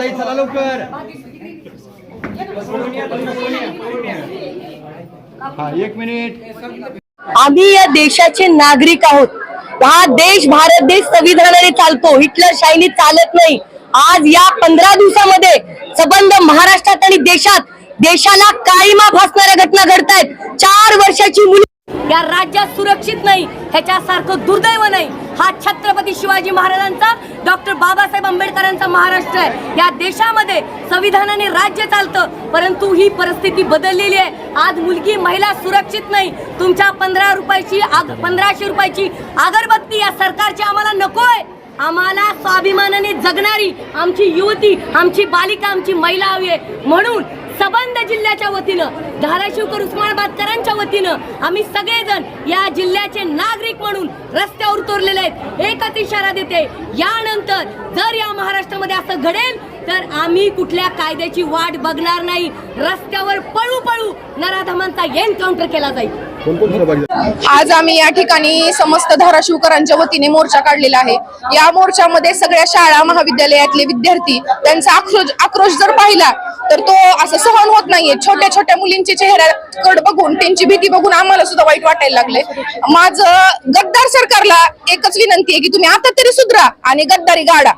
ताई चला लवकर. हा एक मिनिट. आम्ही या देशाचे नागरिक आहोत. हा देश भारत देश संविधानाने चालतो. हिटलर शाहीने चालत नाही. आज या पंधरा दिवसामध्ये संबंध महाराष्ट्रात आणि देशात देशाला काळीमा फासणाऱ्या घटना घडतायत. चार वर्षाची मुली या राज्यात सुरक्षित नाही ह्याच्यासारखं दुर्दैव नाही. हा छत्रपती शिवाजी महाराजांचा डॉक्टर बाबासाहेब आंबेडकरांचा महाराष्ट्र आहे. या देशामध्ये संविधानाने राज्य चालतं परंतु ही परिस्थिती बदललेली आहे. आज मुलगी महिला सुरक्षित नाही. तुमच्या पंधरा रुपयाची आग पंधराशे रुपयाची अगरबत्ती या सरकारची आम्हाला नकोय आम्हाला स्वाभिमानाने जगणारी आमची युवती आमची बालिका आमची महिला हवी आहे. म्हणून सबंध जिल्ह्याच्या वतीनं धाराशिवकर उस्मानाबादकरांच्या वतीनं आम्ही सगळेजण या जिल्ह्याचे नागरिक म्हणून रस्त्यावर उतरलेले आहेत. एकच इशारा देते. यानंतर जर या महाराष्ट्रामध्ये असं घडेल तर आम्ही कुठल्या कायद्याची वाट बघणार नाही. रस्त्यावर पळू पळू नराधमांचा एन्काउंटर केला जाईल. आज आम्ही या ठिकाणी समस्त धाराशिवकरांच्या वतीने मोर्चा काढलेला आहे. या मोर्चामध्ये सगळ्या शाळा महाविद्यालयातले विद्यार्थी त्यांचा आक्रोश आक्रोश जर पाहिला तर तो असं सहन होत नाहीये. छोट्या छोट्या मुलींच्या चेहऱ्याकड बघून त्यांची भीती बघून आम्हाला सुद्धा वाईट वाटायला लागले माझं गद्दार सरकारला एकच विनंती आहे की तुम्ही आता तरी सुधरा आणि गद्दारी गाडा.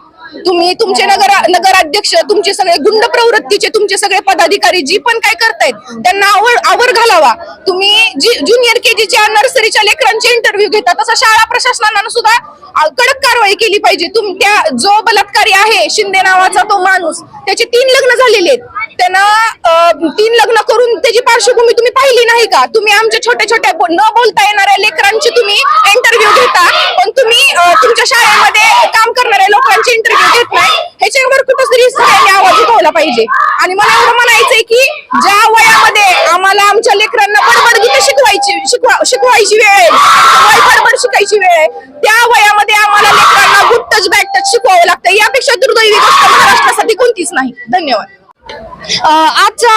तुम्ही तुमचे नगर नगराध्यक्ष तुमचे सगळे गुंड प्रवृत्तीचे तुमचे सगळे पदाधिकारी जी पण काय करतायत त्यांना आवर आवर घालावा. तुम्ही जी ज्युनियर केजीच्या नर्सरीच्या लेकरांचे इंटरव्ह्यू घेता तसं शाळा प्रशासनानं सुद्धा कडक कारवाई केली पाहिजे. तुम त्या जो बलात्कारी आहे शिंदे नावाचा तो माणूस त्याचे तीन लग्न झालेले आहेत. त्यांना तीन लग्न करून त्याची पार्श्वभूमी तुम्ही पाहिली नाही का? तुम्ही आमच्या छोट्या छोट्या न बोलता येणाऱ्या लेकरांची तुम्ही इंटरव्ह्यू घेता पण तुम्ही तुमच्या शाळेमध्ये काम करणाऱ्या लोकांचे इंटरव्ह्यू घेत नाही ह्याच्यावर कुठंतरी सगळ्यांनी आवाज उठवला पाहिजे. आणि मला एवढं म्हणायचंय की ज्या वयामध्ये आम्हाला आमच्या लेकरांना बडबड गीत शिकवायची शिकवा शिकवायची वेळ आहे वय बडबड शिकायची वेळ आहे त्या वयामध्ये आम्हाला लेकरांना गुड टच बॅड टच शिकवावं लागतं. यापेक्षा दुर्दैवी गोष्ट महाराष्ट्रासाठी कोणतीच नाही. धन्यवाद. आजचा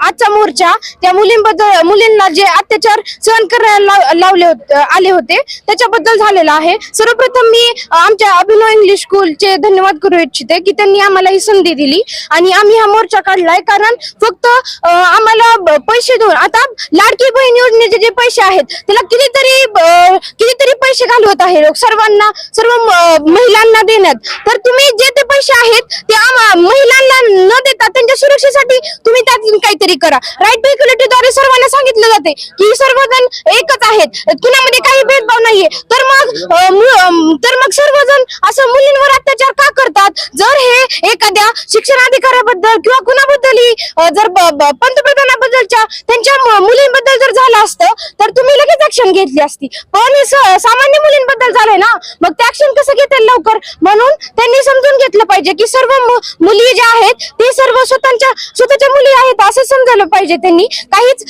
आजचा मोर्चा त्या मुलींबद्दल मुलींना जे अत्याचार सहन करायला लाव- लावले होते आले होते त्याच्याबद्दल झालेला आहे. सर्वप्रथम मी आमच्या अभिनव इंग्लिश स्कूलचे धन्यवाद करू इच्छिते की त्यांनी आम्हाला ही संधी दिली आणि आम्ही हा मोर्चा काढलाय कारण फक्त आम्हाला पैसे देऊन आता लाडकी बहीण योजनेचे जे पैसे आहेत त्याला कितीतरी कितीतरी पैसे घालवत आहे लोक सर्वांना सर्व महिलांना देण्यात. तर तुम्ही जे ते पैसे आहेत ते आम्हा महिलांना न देता त्यांच्या सुरक्षेसाठी तुम्ही त्यातून काहीतरी करा. राईटद्वारे सर्वांना सांगितलं जाते की सर्वजण एकच आहेत. कुणामध्ये काही भेदभाव नाहीये. तर मग तर मग सर्वजण असं मुलींवर अत्याचार का करतात? जर हे एखाद्या शिक्षण अधिकाऱ्याबद्दल किंवा कुणाबद्दलही जर पंतप्रधाना ब- त्यांच्या मुलींबद्दल जर झालं असतं तर तुम्ही लगेच ऍक्शन घेतली असती. पण हे सामान्य मुलींबद्दल झालंय ना मग ते ऍक्शन कसं घेतील लवकर? म्हणून त्यांनी समजून घेतलं पाहिजे की सर्व मुली ज्या आहेत ते सर्व स्वतःच्या स्वतःच्या मुली आहेत असं समजायला पाहिजे त्यांनी. काहीच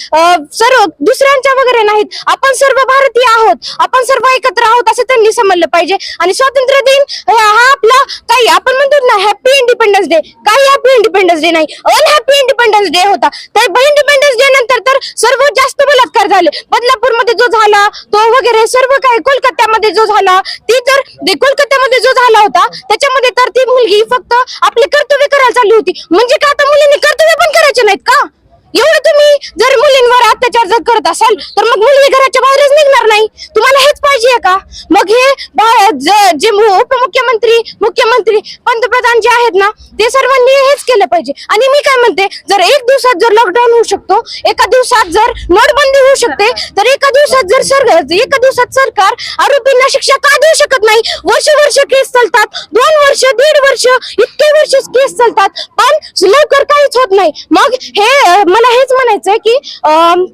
सर्व दुसऱ्यांच्या वगैरे नाहीत. आपण सर्व भारतीय आहोत. आपण सर्व एकत्र आहोत असं त्यांनी समजलं पाहिजे. आणि स्वातंत्र्य दिन हा हा आपला काही आपण म्हणतो ना हॅपी इंडिपेंडन्स डे काही हॅपी इंडिपेंडन्स डे नाही. अनहॅपी इंडिपेंडन्स इंडिपेंडन्स डे होता. तर इंडिपेंडन्स डे नंतर तर सर्व जास्त बलात्कार झाले. बदलापूरमध्ये जो झाला तो वगैरे सर्व काही कोलकात्यामध्ये जो झाला ती तर कोलकात्यामध्ये जो झाला होता त्याच्यामध्ये तर ती मुलगी फक्त आपले कर्तव्य करायला चालली होती. म्हणजे का आता मुलींनी कर्तव्य पण करायचे नाहीत का? एवढं तुम्ही जर मुलींवर अत्याचार जर करत असाल तर मग मुली घराच्या बाहेरच निघणार नाही तुम्हाला हेच पाहिजे का मग हे बा- जे उपमुख्यमंत्री मुख्यमंत्री पंतप्रधान जे आहेत ना ते सर्वांनी हेच केलं पाहिजे. आणि मी काय म्हणते जर एक दिवसात जर लॉकडाऊन होऊ शकतो एका दिवसात जर नोटबंदी होऊ शकते तर एका दिवसात जर सर एका दिवसात सरकार आरोपींना शिक्षा का देऊ शकत नाही? वर्ष वर्ष केस चालतात दोन वर्ष दीड वर्ष इतके वर्ष केस चालतात पण लवकर काहीच होत नाही. मग हे मला हेच म्हणायचंय की अं,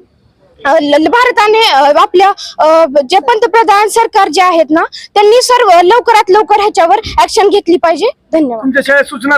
भारताने आपल्या जे पंतप्रधान सरकार जे आहेत ना त्यांनी सर्व लवकरात लवकर ह्याच्यावर ऍक्शन घेतली पाहिजे. धन्यवाद. सूचना